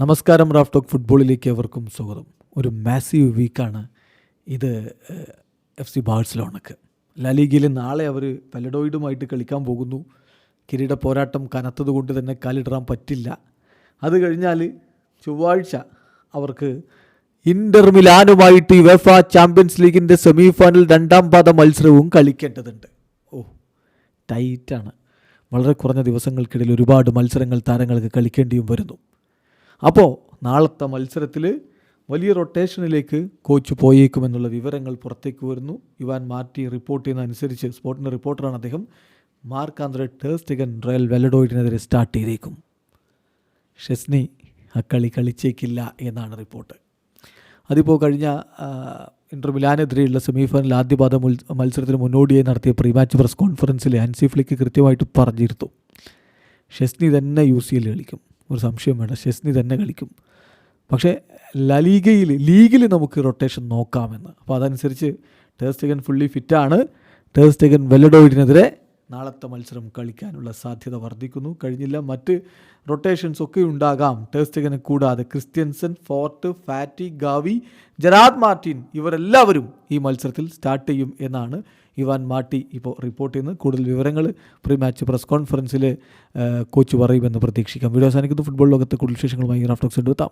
നമസ്കാരം Raf talk ഫുട്ബോളിലേക്ക് അവർക്കും സ്വാഗതം. ഒരു മാസീവ് വീക്കാണ് ഇത് എഫ് സി ബാഴ്സലോണക്ക്. ലാലീഗയിൽ നാളെ അവർ പെലഡോയിഡുമായിട്ട് കളിക്കാൻ പോകുന്നു. കിരീട പോരാട്ടം കനത്തത് കൊണ്ട് തന്നെ കാലിടാൻ പറ്റില്ല. അത് കഴിഞ്ഞാൽ ചൊവ്വാഴ്ച അവർക്ക് ഇന്റർ മിലാനുമായിട്ട് വെഫ ചാമ്പ്യൻസ് ലീഗിന്റെ സെമി ഫൈനൽ രണ്ടാം പാദ മത്സരവും കളിക്കേണ്ടതുണ്ട്. ഓ ടൈറ്റാണ്. വളരെ കുറഞ്ഞ ദിവസങ്ങൾക്കിടയിൽ ഒരുപാട് മത്സരങ്ങൾ താരങ്ങൾക്ക് കളിക്കേണ്ടിയും വരുന്നു. അപ്പോൾ നാളത്തെ മത്സരത്തിൽ വലിയ റൊട്ടേഷനിലേക്ക് കോച്ച് പോയേക്കുമെന്നുള്ള വിവരങ്ങൾ പുറത്തേക്ക് വരുന്നു. ഇവാൻ മാർട്ടി റിപ്പോർട്ട് ചെയ്യുന്നതനുസരിച്ച് സ്പോർട്ടിന്റെ റിപ്പോർട്ടറാണ് അദ്ദേഹം. Marc Andre ter Stegen Real വെലഡോയിഡിനെതിരെ start ചെയ്തേക്കും. ഷെസ്നി ആ കളി കളിച്ചേക്കില്ല എന്നാണ് റിപ്പോർട്ട് അതിപ്പോൾ കഴിഞ്ഞ ഇന്റർ മിലാനെതിരെയുള്ള മിലാനെതിരെയുള്ള സെമിഫൈനൽ ആദ്യപാദ മത്സരത്തിന് മുന്നോടിയായി നടത്തിയ പ്രീ മാച്ച് പ്രസ് കോൺഫറൻസിൽ ആൻസി ഫ്ലിക്ക് കൃത്യമായിട്ട് പറഞ്ഞിരുന്നു. ഷെസ്നി തന്നെ യു സി കളിക്കും. ഒരു സംശയം വേണ്ട. ഷെസ്നി തന്നെ കളിക്കും. പക്ഷേ ലലീഗയിൽ ലീഗിൽ നമുക്ക് റൊട്ടേഷൻ നോക്കാമെന്ന്. അപ്പോൾ അതനുസരിച്ച് ടേസ്റ്റഗൻ ഫുള്ളി ഫിറ്റാണ്. ടേസ്റ്റഗൻ വെല്ലഡോയിഡിനെതിരെ നാളത്തെ മത്സരം കളിക്കാനുള്ള സാധ്യത വർദ്ധിക്കുന്നു. കഴിഞ്ഞില്ല മറ്റ് റൊട്ടേഷൻസ് ഒക്കെ ഉണ്ടാകാം. ടേസ്റ്റഗനെ കൂടാതെ ക്രിസ്ത്യൻസൻ ഫോർട്ട് ഫാറ്റി ഗാവി ജെറാദ് മാർട്ടിൻ ഇവരെല്ലാവരും ഈ മത്സരത്തിൽ സ്റ്റാർട്ട് ചെയ്യും എന്നാണ് ഇവാൻ മാട്ടി ഇപ്പോൾ റിപ്പോർട്ട് ചെയ്യുന്നത്. കൂടുതൽ വിവരങ്ങൾ പ്രീ മാച്ച് പ്രസ് കോൺഫറൻസിൽ കോച്ച് പറയുമെന്ന് പ്രതീക്ഷിക്കാം. വീഡിയോ സാധിക്കുന്നു ഫുട്ബോൾ ലോകത്തെ കൂടുതൽ വിശേഷങ്ങളുമായി ഗ്രാഫ്റ്റോക്സ് എടുത്താം.